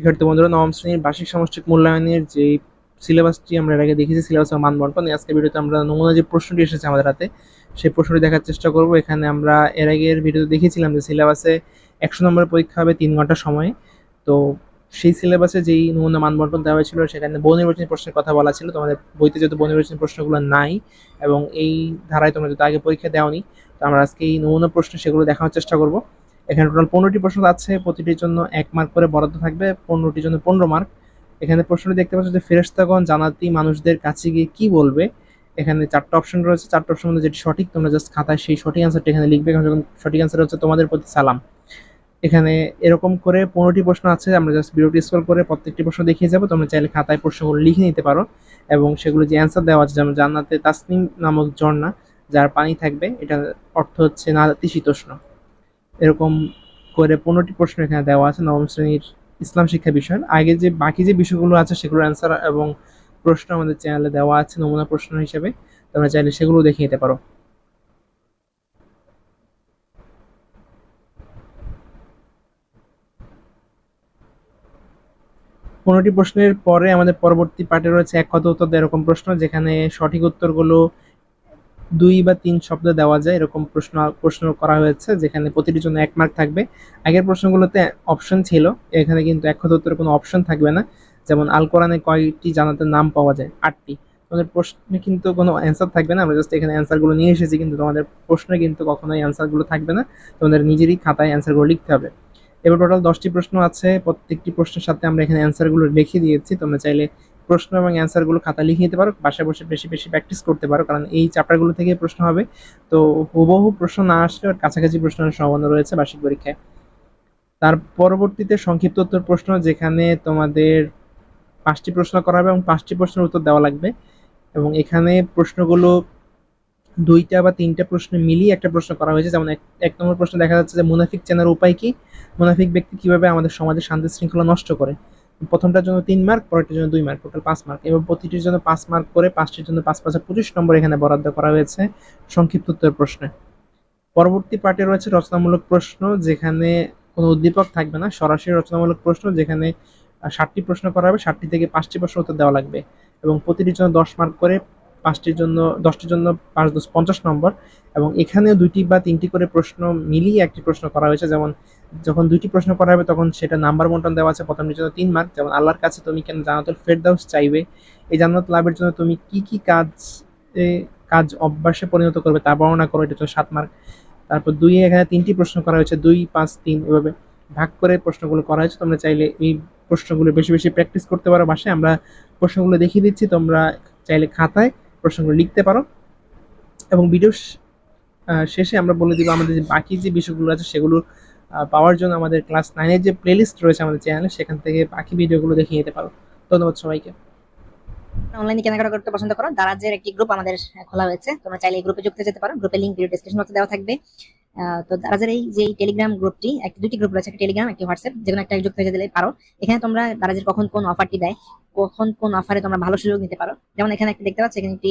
শিক্ষার্থী বন্ধুরা, নবম শ্রেণির বার্ষিক সামষ্টিক মূল্যায়নের যে সিলেবাসটি আমরা এর আগে দেখেছি, সিলেবাস মান বন্টন আজকে ভিডিওতে আমরা নমুনা যে প্রশ্নটি এসেছে আমাদের হাতে, সেই প্রশ্নটি দেখার চেষ্টা করব। এখানে আমরা এর আগের ভিডিওতে দেখেছিলাম যে সিলেবাসে একশো নম্বরের পরীক্ষা হবে তিন ঘণ্টা সময়ে। তো সেই সিলেবাসে যেই নমুনা মান বন্টন দেওয়া হয়েছিল, সেখানে বহু নির্বাচনী প্রশ্নের কথা বলা ছিল। তোমাদের বইতে যেহেতু বহু নির্বাচনী প্রশ্নগুলো নাই এবং এই ধারায় তোমরা যদি আগে পরীক্ষা দেওনি, তো আমরা আজকে এই নমুনা প্রশ্ন সেগুলো দেখানোর চেষ্টা করব। এখানে টোটাল পনেরোটি প্রশ্ন আছে, প্রতিটির জন্য এক মার্ক করে বরাদ্দ থাকবে, পনেরোটির জন্য পনেরো মার্ক এখানে প্রশ্নটি দেখতে পাচ্ছ যে ফেরেস্তাগণ জানাতি মানুষদের কাছে গিয়ে কি বলবে? এখানে চারটা অপশন রয়েছে, চারটা অপশন মধ্যে যেটি সঠিক, তোমরা জাস্ট খাতায় সেই সঠিক অ্যান্সারটি এখানে লিখবে। যখন সঠিক অ্যান্সার হচ্ছে, তোমাদের প্রতি সালাম। এখানে এরকম করে পনেরোটি প্রশ্ন আছে, আমরা জাস্ট ভিডিওটি স্কোর করে প্রত্যেকটি প্রশ্ন দেখিয়ে যাব। তোমরা চাইলে খাতায় প্রশ্নগুলো লিখে নিতে পারো এবং সেগুলো যে অ্যান্সার দেওয়া আছে, যেমন জান্নাতে তাসনিম নামক ঝর্ণা, যার পানি থাকবে, এটার অর্থ হচ্ছে নাতিশীতোষ্ণ এরকম করে পনেরোটি প্রশ্ন এখানে দেওয়া আছে নবম শ্রেণির ইসলাম শিক্ষা বিষয় আগে যে বাকি যে বিষয়গুলো আছে সেগুলোর অ্যান্সার এবং প্রশ্ন আমাদের চ্যানেলে দেওয়া আছে নমুনা প্রশ্ন হিসেবে। তোমরা চাইলে সেগুলো দেখে নিতে পারো। পনেরোটি প্রশ্নের পরে আমাদের পরবর্তী পার্টে রয়েছে এক কথা উত্তর এরকম প্রশ্ন, যেখানে সঠিক উত্তরগুলো দুই বা তিন শব্দ দেওয়া যায়, এরকম প্রশ্ন প্রশ্ন করা হয়েছে, যেখানে প্রতিটির জন্য এক মার্ক থাকবে। আগের প্রশ্নগুলোতে অপশন ছিল, এখানে কিন্তু এক কথা উত্তরে কোনো অপশন থাকবে না। যেমন, আল কোরআনে কয়টি জানাতের নাম পাওয়া যায়? আটটি। তোমাদের প্রশ্নে কিন্তু কোনো অ্যান্সার থাকবে না, আমরা জাস্ট এখানে অ্যান্সারগুলো নিয়ে এসেছি, কিন্তু তোমাদের প্রশ্নে কিন্তু কখনোই অ্যান্সারগুলো থাকবে না। তোমাদের নিজেরই খাতায় অ্যান্সারগুলো লিখতে হবে। এবার টোটাল দশটি প্রশ্ন আছে, প্রত্যেকটি প্রশ্নের সাথে আমরা এখানে অ্যান্সারগুলো লিখে দিয়েছি, তোমরা চাইলে প্রশ্ন এবং অ্যান্সারগুলো খাতা লিখে নিতে পারো, বাসায় বসে বেশি বেশি প্র্যাকটিস করতে পারো, কারণ এই চ্যাপ্টারগুলো থেকে প্রশ্ন হবে। তো হুবহু প্রশ্ন না আসলেও কাছাকাছি প্রশ্নের সম্ভাবনা রয়েছে বার্ষিক পরীক্ষায়। তার পরবর্তীতে সংক্ষিপ্ত উত্তর প্রশ্ন, যেখানে তোমাদের পাঁচটি প্রশ্ন করা হবে এবং পাঁচটি প্রশ্নের উত্তর দেওয়া লাগবে। এবং এখানে প্রশ্নগুলো দুইটা বা তিনটা প্রশ্ন মিলিয়ে একটা প্রশ্ন করা হয়েছে। যেমন এক এক নম্বর প্রশ্ন দেখা যাচ্ছে যে মুনাফিক চেনার উপায় কি? মুনাফিক ব্যক্তি কীভাবে আমাদের সমাজে শান্তি শৃঙ্খলা নষ্ট করে? প্রথমটার জন্য তিন মার্ক পরেরটার জন্য দুই মার্ক টোটাল পাঁচ মার্ক এবং প্রতিটির জন্য পাঁচ মার্ক করে পাঁচটির জন্য পাঁচ পাঁচে পঁচিশ নম্বর এখানে বরাদ্দ করা হয়েছে সংক্ষিপ্ত উত্তর প্রশ্নে। পরবর্তী পার্টে রয়েছে রচনামূলক প্রশ্ন, যেখানে কোনো উদ্দীপক থাকবে না। সরাসরি রচনামূলক প্রশ্ন, যেখানে ষাটটি প্রশ্ন করা হবে, ষাটটি থেকে পাঁচটি প্রশ্ন উত্তর দেওয়া লাগবে। এবং প্রতিটির জন্য দশ মার্ক করে পাঁচটির জন্য, দশটির জন্য পাঁচ দশ পঞ্চাশ নম্বর। এবং এখানেও দুইটি বা তিনটি করে প্রশ্ন মিলিয়ে একটি প্রশ্ন করা হয়েছে। যেমন যখন দুইটি প্রশ্ন করা হবে, তখন সেটা নাম্বার বন্টন দেওয়া আছে, প্রথমটির জন্য তিন মার্ক যেমন, আল্লাহর কাছে তুমি কেন জান্নাতুল ফেরদাউস চাইবে? এই জান্নাত লাভের জন্য তুমি কি কি কাজ কাজ অভ্যাসে পরিণত করবে তা বর্ণনা করো, এটা সাত মার্ক তারপর দুই এখানে তিনটি প্রশ্ন করা হয়েছে, দুই, পাঁচ, তিন, এভাবে ভাগ করে প্রশ্নগুলো করা হয়েছে। তোমরা চাইলে এই প্রশ্নগুলো বেশি বেশি প্র্যাকটিস করতে পারো বাসায়। আমরা প্রশ্নগুলো দেখিয়ে দিচ্ছি, তোমরা চাইলে খাতায় প্রশ্নগুলো লিখতে পারো। এবং ভিডিও শেষে আমরা বলে দিব, আমাদের বাকি যে বিষয়গুলো আছে, সেগুলো পাওয়ার জন্য আমাদের ক্লাস নাইনের যে প্লেলিস্ট রয়েছে আমাদের চ্যানেলে সেখান থেকে বাকি ভিডিওগুলো দেখে নিতে পারো। ধন্যবাদ সবাইকে। অনলাইনে কেনাকাটা করতে পছন্দ করো। দারাজের একটি গ্রুপ আমাদের খোলা হয়েছে। তোমরা চাইলে এই গ্রুপে যুক্ত যেতে পারো। গ্রুপের লিঙ্ক ভিডিও ডিসক্রিপশন বক্সে দেওয়া থাকবে। তো দারাজের এই যে টেলিগ্রাম গ্রুপটি একটি, দুটি গ্রুপ রয়েছে, একটা টেলিগ্রাম একটি হোয়াটসঅ্যাপ যেকোনো একটা যুক্ত হয়ে দিলে পারো। এখানে তোমরা দারাজের কখন কোন অফারটি দেয়, কখন কোন অফারে তোমরা ভালো সুযোগ নিতে পারো। যেমন এখানে একটি দেখতে পাচ্ছ, এখানে একটি